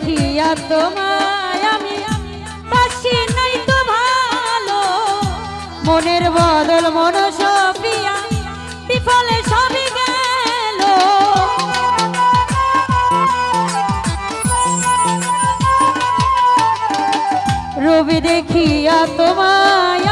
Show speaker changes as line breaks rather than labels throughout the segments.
দেখিয়া তোমায় আমি বাসি নাই তো ভালো। মনের বদল মন সপিয়া বিফলে সবই গেল। রবি দেখিয়া তোমায়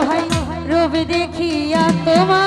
হয় রবি দেখিয়া তোমার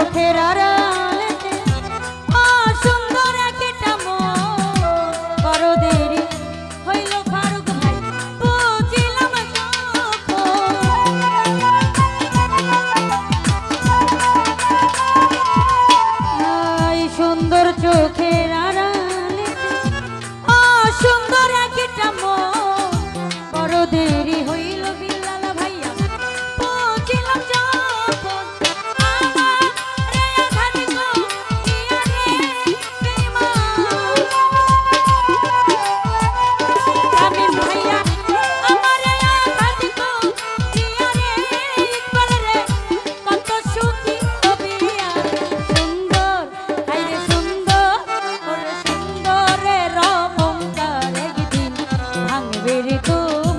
চোখের আড়ালেতে। সুন্দর একটা মন। বড় দেরি হইল ফারুক ভাই বুঝিলাম সুন্দর চোখে তো